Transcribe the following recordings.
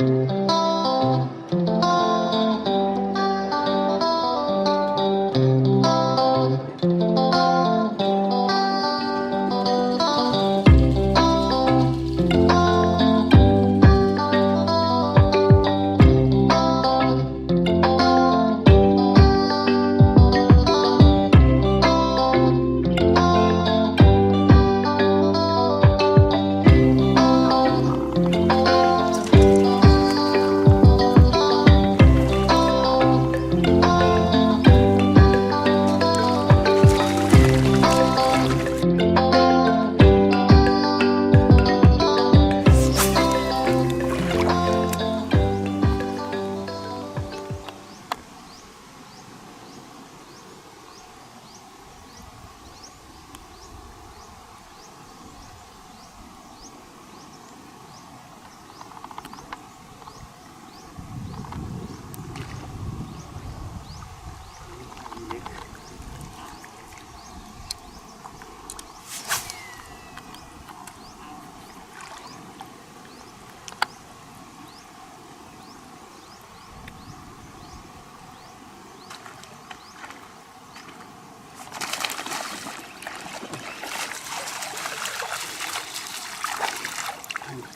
ฮั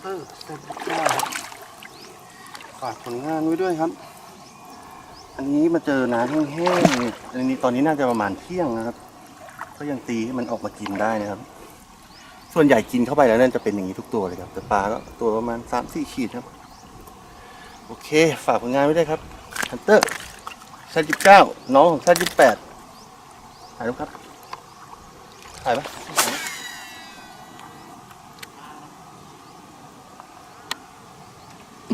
เตอร์เซนเก้าฝากผลงานไว้ด้วยครับ อันนี้มาเจอน้ำแห้งๆอันนี้ตอนนี้น่าจะประมาณเที่ยงนะครับ ก็ยังตีให้มันออกมากินได้นะครับ ส่วนใหญ่กินเข้าไปแล้วนั่นจะเป็นอย่างนี้ทุกตัวเลยครับ แต่ปลาก็ตัวประมาณสามสี่ขีดครับ โอเค ฝากผลงานไว้ด้วยครับฮันเตอร์ชาติเก้าน้องของชาติแปดถ่ายรูปครับ ถ่ายปะถ่ายปะอื้อหือ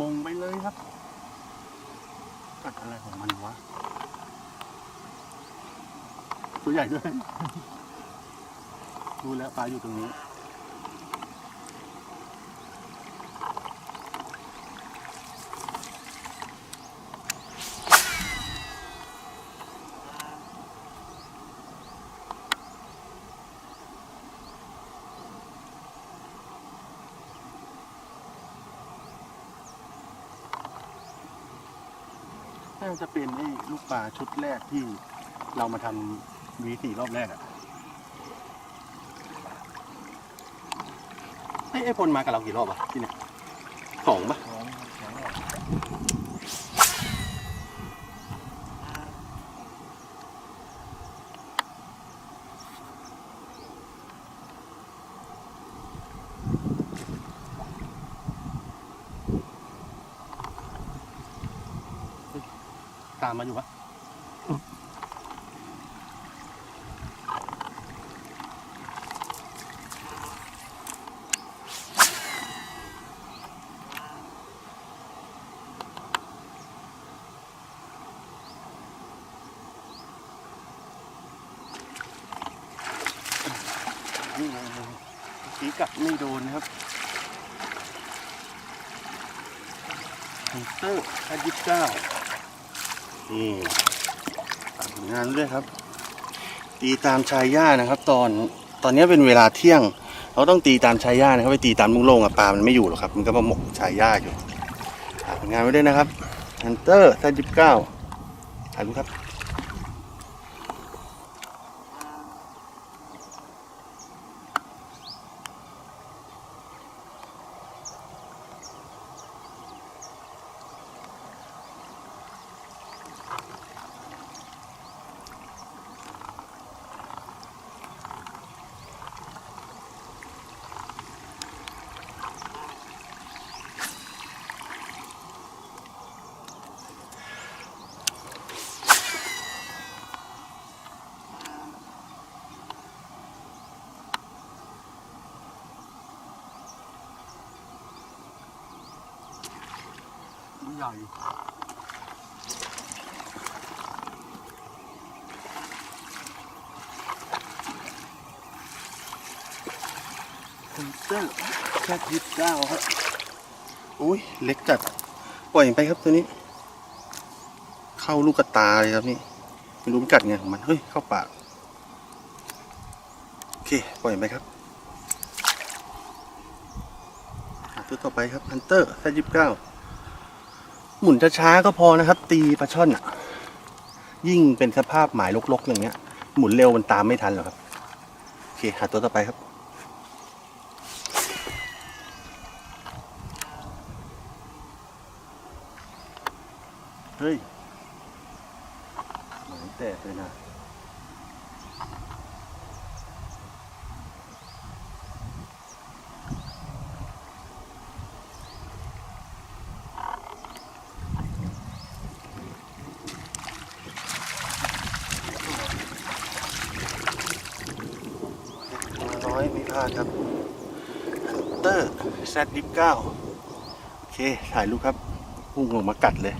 มงไปเลยครับ กัดอะไรของมันวะ ตัวใหญ่ด้วย ดูแล้วปลาอยู่ตรงนี้ น่าจะเป็นไอ้ลูกปลาชุดแรกที่เรามาทำวีสี่รอบแรกอะไอ้ไอ้พลมากับเรากี่รอบอะที่เนี่ยสองปะ ตามมาอยู่ปะสีกัดไม่โดนนะครับฮันเตอร์แอดยิบเก้า นี่ฝากผลงานด้วยครับ ตีตามชายหญ้านะครับ ตอนตอนนี้เป็นเวลาเที่ยง เราต้องตีตามชายหญ้านะครับไปตีตามลุงโล่งอะปลามันไม่อยู่หรอกครับมันก็มาหมกชายหญ้าอยู่ฝากผลงานไว้ด้วยนะครับฮันเตอร์ท่านยิบเก้าถ่ายรูปครับ ใหญ่ฮันเตอร์แค่ยิบเก้าครับอุ้ยเล็กจัด ปล่อยไปครับตัวนี้ เข้าลูกกระตาเลยครับนี่ไม่รู้มันกัดไงของมัน เฮ้ย เข้าปาก โอเค ปล่อยไปครับตัวต่อไปครับฮันเตอร์แซยี่สิบเก้า หมุนช้าๆก็พอนะครับ ตีปลาช่อนอะ ยิ่งเป็นสภาพหมายลกๆอย่างเงี้ย หมุนเร็วมันตามไม่ทันหรอกครับ โอเค หาตัวต่อไปครับ เฮ้ยหมายแตกเลยนะ ไม่พลาดครับฮันเตอร์แซดดิบเก้าโอเค ถ่ายรูปครับ พุ่งลงมากัดเลย